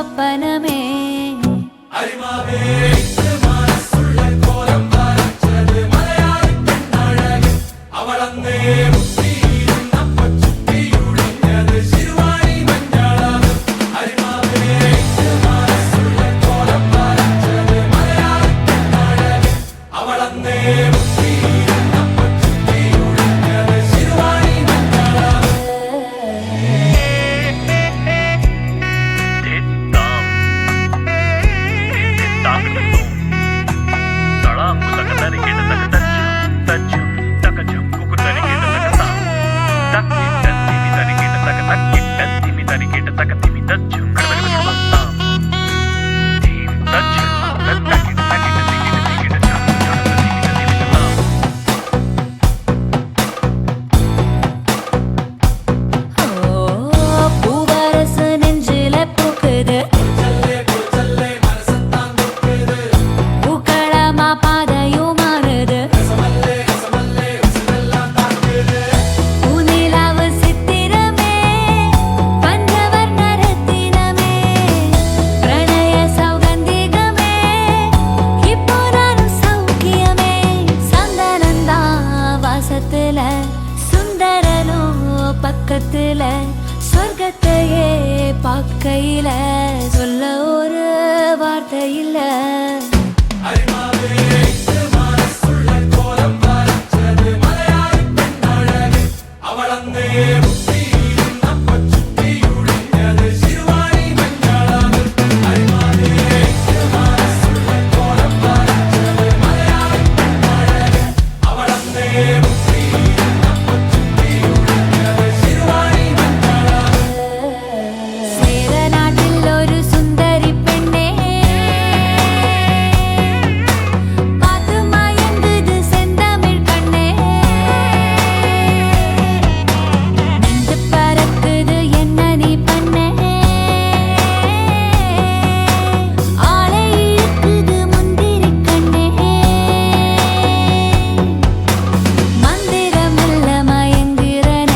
സ്വപ്നമേ பக்கத்துல சொர்க்கத்தையே பார்க்கையில சொல்ல ஒரு வார்த்தை இல்ல. அவளந்தே